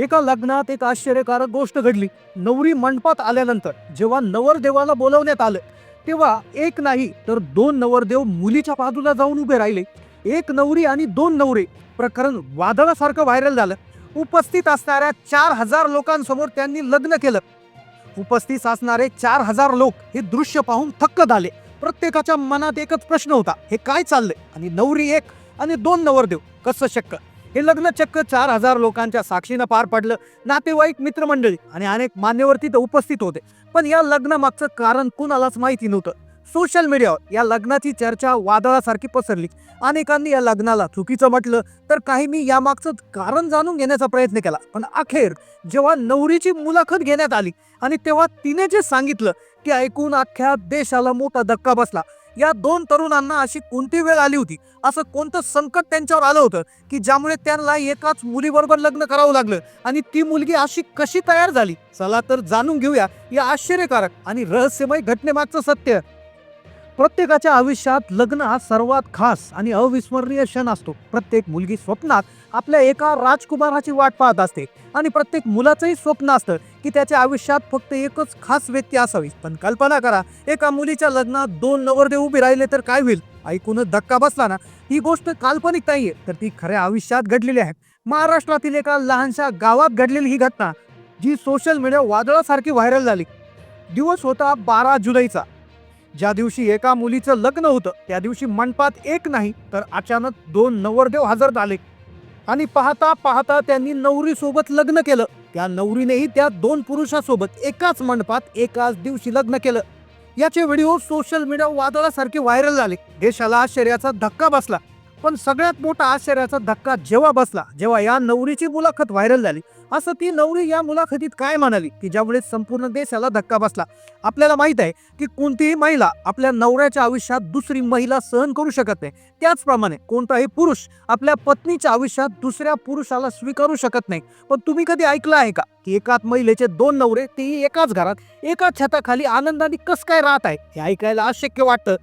एका लग्नात एक आश्चर्यकारक गोष्ट घडली. नवरी मंडपात आल्यानंतर जेव्हा नवरदेवाला बोलवण्यात आलं तेव्हा एक नाही तर दोन नवरदेव मुलीच्या बाजूला जाऊन उभे राहिले. एक नवरी आणि दोन नवरे. प्रकरण वादळासारखं व्हायरल झालं. उपस्थित असणाऱ्या चार हजार लोकांसमोर त्यांनी लग्न केलं. उपस्थित असणारे चार हजार लोक हे दृश्य पाहून थक्क झाले. प्रत्येकाच्या मनात एकच प्रश्न होता हे काय चाललंय? आणि नवरी एक आणि दोन नवरदेव कसं शक्य? हे लग्न चक्क चार हजार लोकांच्या साक्षीनं पार पडलं. नातेवाईक मित्रमंडळी आणि अनेक मान्यवर तिथं उपस्थित होते. पण या लग्नामागचं कारण कुणालाच माहिती नव्हतं. सोशल मीडियावर या लग्नाची चर्चा वादळासारखी पसरली. अनेकांनी या लग्नाला चुकीचं म्हटलं. तर काही मी यामागचं कारण जाणून घेण्याचा प्रयत्न केला. पण अखेर जेव्हा नवरीची मुलाखत घेण्यात आली आणि तेव्हा तिने जे सांगितलं ते ऐकून अख्ख्या देशाला मोठा धक्का बसला. या दोन तरुणांना अशी कोणती वेळ आली होती? असं कोणतं संकट त्यांच्यावर आलं होतं की ज्यामुळे त्यांना एकाच मुलीबरोबर लग्न करावं लागलं? आणि ती मुलगी अशी कशी तयार झाली? चला तर जाणून घेऊया. या आश्चर्यकारक आणि रहस्यमय घटनेमागचं सत्य. प्रत्येकाच्या आयुष्यात लग्न हा सर्वात खास आणि अविस्मरणीय क्षण असतो. प्रत्येक मुलगी स्वप्नात आपल्या एका राजकुमाराची वाट पाहत असते आणि प्रत्येक मुलाचंही स्वप्न असतं की त्याच्या आयुष्यात फक्त एकच खास व्यक्ती असावी. पण कल्पना करा एका मुलीच्या लग्नात दोन नवरदेव उभे राहिले तर काय होईल? ऐकूनच धक्का बसला ना? ही गोष्ट काल्पनिक नाहीये तर ती खऱ्या आयुष्यात घडलेली आहे. महाराष्ट्रातील एका लहानशा गावात घडलेली ही घटना जी सोशल मीडिया वादळासारखी व्हायरल झाली. दिवस होता बारा जुलैचा. ज्या दिवशी एका मुलीचं लग्न होतं त्या दिवशी मंडपात एक नाही तर अचानक दोन नवरदेव हजर झाले. आणि पाहता पाहता त्यांनी नवरीसोबत लग्न केलं. त्या नवरीनेही त्या दोन पुरुषासोबत एकाच मंडपात एकाच दिवशी लग्न केलं. याचे व्हिडिओ सोशल मीडिया वादळासारखे व्हायरल झाले. देशाला आश्चर्याचा धक्का बसला. पण सगळ्यात मोठा आश्चर्याचा धक्का जेव्हा बसला जेव्हा या नवरीची मुलाखत व्हायरल झाली असं ती नवरी या मुलाखतीत काय म्हणाली की ज्यामुळे संपूर्ण देशाला धक्का बसला. आपल्याला माहीत आहे की कोणतीही महिला आपल्या नवऱ्याच्या आयुष्यात दुसरी महिला सहन करू शकत नाही. त्याचप्रमाणे कोणताही पुरुष आपल्या पत्नीच्या आयुष्यात दुसऱ्या पुरुषाला स्वीकारू शकत नाही. पण तुम्ही कधी ऐकलं आहे का की एकाच महिलेचे दोन नवरे तेही एकाच घरात एकाच छताखाली आनंदाने कस काय राहत आहे? हे ऐकायला अशक्य वाटतं.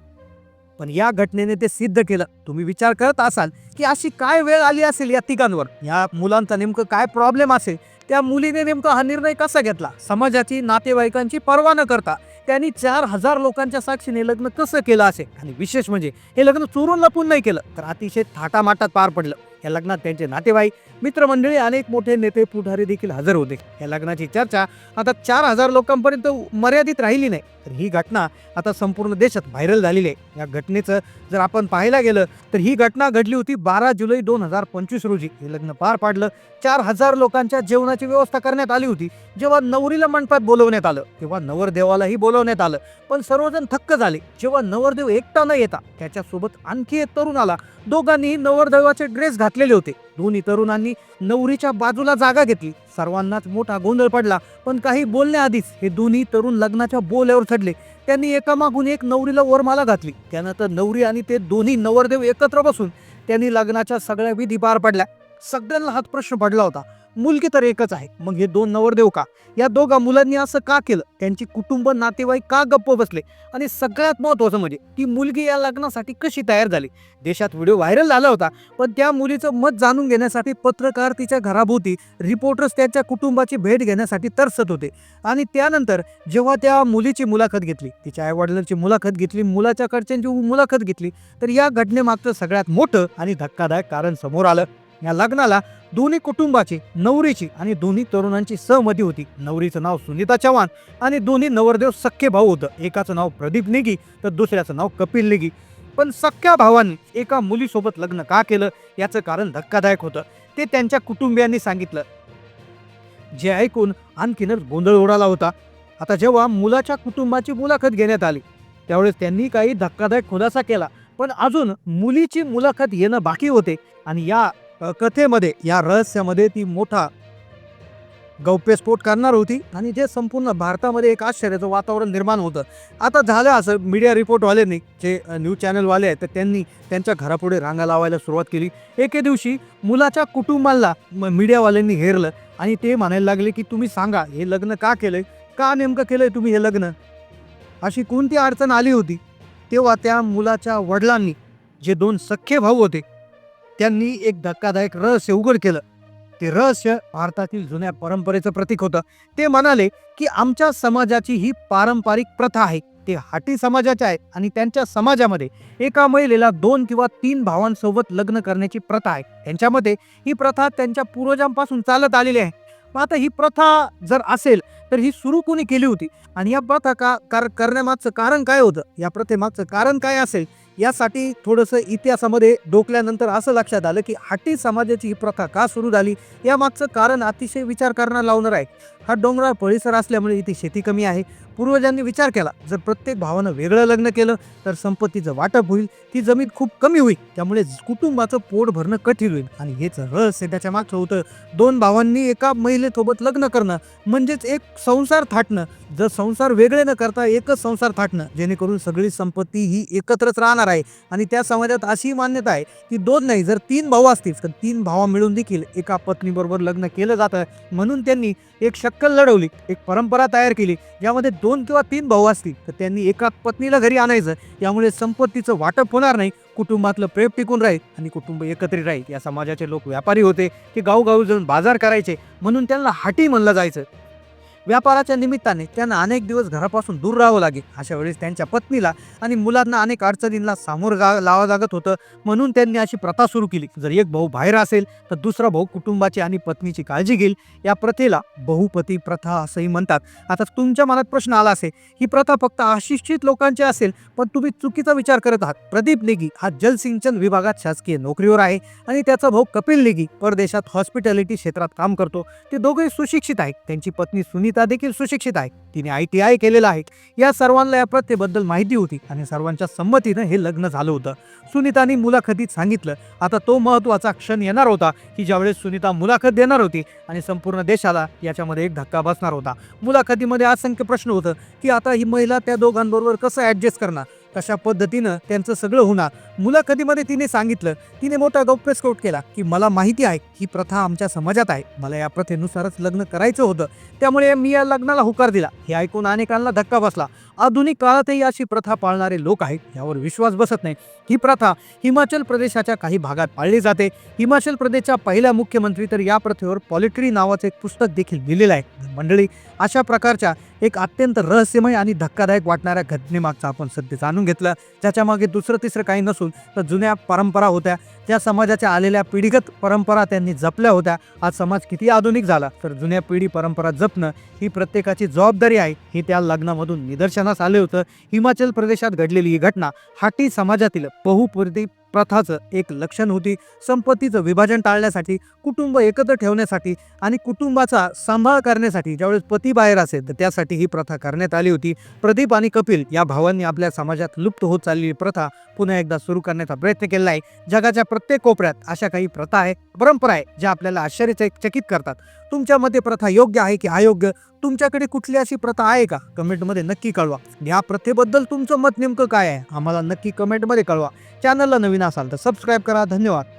पण या घटनेने ते सिद्ध केलं. तुम्ही विचार करत असाल की अशी काय वेळ आली असेल या तिघांवर? या मुलांचा नेमकं काय प्रॉब्लेम असेल? त्या मुलीने नेमका हा निर्णय कसा घेतला? समाजाची नातेवाईकांची पर्वा न करता त्यांनी चार हजार लोकांच्या साक्षीने लग्न कसं केलं असेल? आणि विशेष म्हणजे हे लग्न चोरून लपून नाही केलं तर अतिशय थाटामाटात पार पडलं. या लग्नात त्यांचे नातेवाईक मित्रमंडळी अनेक मोठे नेते पुढारी देखील हजर होते. या लग्नाची चर्चा आता चार हजार लोकांपर्यंत मर्यादित राहिली नाही. तर ही घटना आता संपूर्ण देशात व्हायरल झालेली आहे. या घटनेचं जर आपण पाहायला गेलं तर ही घटना घडली होती बारा जुलै दोन हजार पंचवीस रोजी. हे लग्न पार पाडलं. चार हजार लोकांच्या जेवणाची व्यवस्था करण्यात आली होती. जेव्हा नवरीला मंडपात बोलवण्यात आलं तेव्हा नवरदेवालाही बोलवण्यात आलं. पण सर्वजण थक्क झाले. जेव्हा नवरदेव एकटा न येता त्याच्यासोबत आणखी एक तरुण आला. दोघांनीही नवरदेवाचे ड्रेस घातलेले होते. दोन्ही तरुणांनी नवरीच्या बाजूला जागा घेतली. सर्वांनाच मोठा गोंधळ पडला पण काही बोलण्याआधीच हे दोन्ही तरुण लग्नाच्या बोल्यावर चढले. त्यांनी एकामागून एक नवरीला वरमाला घातली. त्यानंतर नवरी आणि ते दोन्ही नवरदेव एकत्र बसून त्यांनी लग्नाच्या सगळ्या विधी पार पडल्या. सगळ्यांना हाच प्रश्न पडला होता. मुलगी तर एकच आहे. मग हे दोन नवरदेव का? या दोघा मुलांनी असं का केलं? त्यांची कुटुंब नातेवाईक का गप्प बसले? आणि सगळ्यात महत्वाचं म्हणजे ती मुलगी या लग्नासाठी कशी तयार झाली? देशात व्हिडिओ व्हायरल झाला होता पण त्या मुलीचं मत जाणून घेण्यासाठी पत्रकार तिच्या घराभोवती रिपोर्टर्स त्याच्या कुटुंबाची भेट घेण्यासाठी तरसत होते. आणि त्यानंतर जेव्हा त्या मुलीची मुलाखत घेतली तिच्या आईवडिलांची मुलाखत घेतली मुलाच्या कडच्यांची मुलाखत घेतली तर या घटनेमागचं सगळ्यात मोठं आणि धक्कादायक कारण समोर आलं. या लग्नाला दोन्ही कुटुंबाची नवरीची आणि दोन्ही तरुणांची सहमती होती. नवरीचं नाव सुनीता चव्हाण आणि दोन्ही नवरदेव सख्खे भाऊ होतं. एकाचं नाव प्रदीप नेगी तर दुसऱ्याचं नाव कपिल नेगी. पण सख्ख्या भावांनी एका मुलीसोबत लग्न का केलं? याचं कारण धक्कादायक होतं. ते त्यांच्या कुटुंबियांनी सांगितलं. जे ऐकून आणखीनच गोंधळ उडाला होता. आता जेव्हा मुलाच्या कुटुंबाची मुलाखत घेण्यात आली त्यावेळेस त्यांनी काही धक्कादायक खुलासा केला. पण अजून मुलीची मुलाखत येणं बाकी होते आणि या कथेमध्ये या रहस्यामध्ये ती मोठा गौप्यस्फोट करणार होती आणि जे संपूर्ण भारतामध्ये एक आश्चर्याचं वातावरण निर्माण होतं. आता झालं असं मीडिया रिपोर्टवाल्यांनी जे न्यूज चॅनलवाले आहेत तर त्यांनी त्यांच्या घरापुढे रांगा लावायला सुरुवात केली. एके दिवशी मुलाच्या कुटुंबाला मीडियावाल्यांनी हेरलं आणि ते म्हणायला लागले की तुम्ही सांगा हे लग्न का केलं का नेमकं केलंय तुम्ही हे लग्न? अशी कोणती अडचण आली होती तेव्हा त्या मुलाच्या वडिलांनी जे दोन सख्खे भाऊ होते त्यांनी एक धक्कादायक रहस्य उघड केलं. ते रहस्य भारतातील जुन्या परंपरेचं प्रतीक होतं. ते म्हणाले की आमच्या समाजाची ही पारंपरिक प्रथा आहे. ते हाटी समाजाचे आहेत आणि त्यांच्या समाजामध्ये एका महिलेला दोन किंवा तीन भावांसोबत लग्न करण्याची प्रथा आहे. त्यांच्यामध्ये ही प्रथा त्यांच्या पूर्वजांपासून चालत आलेली आहे. मग आता ही प्रथा जर असेल तर ही सुरू कोणी केली होती? आणि या प्रथा का कार करण्यामागचं कारण काय होतं? या प्रथेमागचं कारण काय असेल? यासाठी थोडंसं इतिहासामध्ये डोकल्यानंतर असं लक्षात आलं की हाटी समाजाची ही प्रथा का सुरू झाली? यामागचं कारण अतिशय विचार करणार लावणार आहे. हा डोंगराळ परिसर असल्यामुळे इथे शेती कमी आहे. पूर्वजांनी विचार केला जर प्रत्येक भावानं वेगळं लग्न केलं तर संपत्तीचं वाटप होईल ती जमीन खूप कमी होईल त्यामुळे कुटुंबाचं पोट भरणं कठीण होईल. आणि हेच रहस्य त्याच्या मागचं होतं. दोन भावांनी एका महिलेसोबत लग्न करणं म्हणजेच एक संसार थाटणं. जर संसार वेगळे न करता एकच संसार थाटणं जेणेकरून सगळी संपत्ती ही एकत्रच राहणार आहे. आणि त्या समाजात अशी मान्यता आहे की दोन नाही जर तीन भाऊ असतील तर तीन भावा मिळून देखील एका पत्नीबरोबर लग्न केलं जातं. म्हणून त्यांनी एक शक्कल लढवली एक परंपरा तयार केली यामध्ये दोन किंवा तीन भाऊ असतील. तर त्यांनी एका पत्नीला घरी आणायचं. यामुळे संपत्तीचं वाटप होणार नाही. कुटुंबातलं प्रेम टिकून राहील आणि कुटुंब एकत्रित राहील. या समाजाचे लोक व्यापारी होते की गावगावी जाऊन बाजार करायचे म्हणून त्यांना हाटी म्हणलं जायचं. व्यापाराच्या निमित्ताने त्यांना अनेक दिवस घरापासून दूर राहावं लागेल अशा वेळेस त्यांच्या पत्नीला आणि मुलांना अनेक अडचणींना सामोरं जा लावा लागत होतं. म्हणून त्यांनी अशी प्रथा सुरू केली. जर एक भाऊ बाहेर असेल तर दुसरा भाऊ कुटुंबाची आणि पत्नीची काळजी घेईल. या प्रथेला बहुपती प्रथा असंही म्हणतात. आता तुमच्या मनात प्रश्न आला असेल ही प्रथा फक्त अशिक्षित लोकांची असेल पण तुम्ही चुकीचा विचार करत आहात. प्रदीप नेगी हा जलसिंचन विभागात शासकीय नोकरीवर आहे आणि त्याचा भाऊ कपिल नेगी परदेशात हॉस्पिटॅलिटी क्षेत्रात काम करतो. ते दोघे सुशिक्षित आहेत. त्यांची पत्नी सुनीता देखील सुशिक्षित आहे. तिने आय टी आय केलेलं आहे. या सर्वांना या प्रथेबद्दल माहिती होती आणि सर्वांच्या संमतीनं हे लग्न झालं होतं. सुनीताने मुलाखतीत सांगितलं आता तो महत्त्वाचा क्षण येणार होता की ज्यावेळेस सुनीता मुलाखत देणार होती आणि संपूर्ण देशाला याच्यामध्ये एक धक्का बसणार होता. मुलाखतीमध्ये असंख्य प्रश्न होतं की आता ही महिला त्या दोघांबरोबर कसं ॲडजस्ट करणार? कशा पद्धतीनं त्यांचं सगळं होणार. मुलाखतीमध्ये तिने सांगितलं तिने मोठा गौप्यस्फोट केला की मला माहिती आहे ही प्रथा आमच्या समाजात आहे. मला या प्रथेनुसारच लग्न करायचं होतं. त्यामुळे मी या लग्नाला होकार दिला. हे ऐकून अनेकांना धक्का बसला. आधुनिक काळातही अशी प्रथा पाळणारे लोक आहेत यावर विश्वास बसत नाही. ही प्रथा हिमाचल प्रदेशाच्या काही भागात पाळली जाते. हिमाचल प्रदेशच्या पहिल्या मुख्यमंत्री तर या प्रथेवर पॉलिट्री नावाचं एक पुस्तक देखील लिहिलेलं आहे. मंडळी अशा प्रकारच्या एक अत्यंत रहस्यमय आणि धक्कादायक वाटणाऱ्या घटनेमागचं आपण सध्या जाणून घेतलं. ज्याच्या मागे दुसरं तिसरं काही नसून तर जुन्या परंपरा होत्या. त्या समाजाच्या आलेल्या पिढीगत परंपरा त्यांनी जपल्या होत्या. आज समाज किती आधुनिक झाला. तर जुन्या पिढी परंपरा जपणं ही प्रत्येकाची जबाबदारी आहे. ही त्या लग्नामधून निदर्शनास आले होतं हिमाचल प्रदेशात घडलेली ही घटना हाटी समाजातील बहुपुरती प्रथाचं एक लक्षण होती. संपत्तीचं विभाजन टाळण्यासाठी कुटुंब एकत्र ठेवण्यासाठी आणि कुटुंबाचा सांभाळ करण्यासाठी ज्यावेळेस पती बाहेर असेल तर त्यासाठी ही प्रथा करण्यात आली होती. प्रदीप आणि कपिल या भावांनी आपल्या समाजात लुप्त होत चाललेली प्रथा पुन्हा एकदा सुरू करण्याचा प्रयत्न केला आहे. जगाच्या प्रत्येक कोपऱ्यात अशा काही प्रथा आहे परंपरा आहे ज्या आपल्याला आश्चर्यचकित करतात. तुमच्या मते प्रथा योग्य आहे की अयोग्य? तुमच्याकडे कुठली अशी प्रथा आहे का? कमेंटमध्ये नक्की कळवा. या प्रथेबद्दल तुमचं मत नेमकं काय आहे? आम्हाला नक्की कमेंटमध्ये कळवा. चॅनलला नवीन नवीन असाल तर सबस्क्राईब करा. धन्यवाद.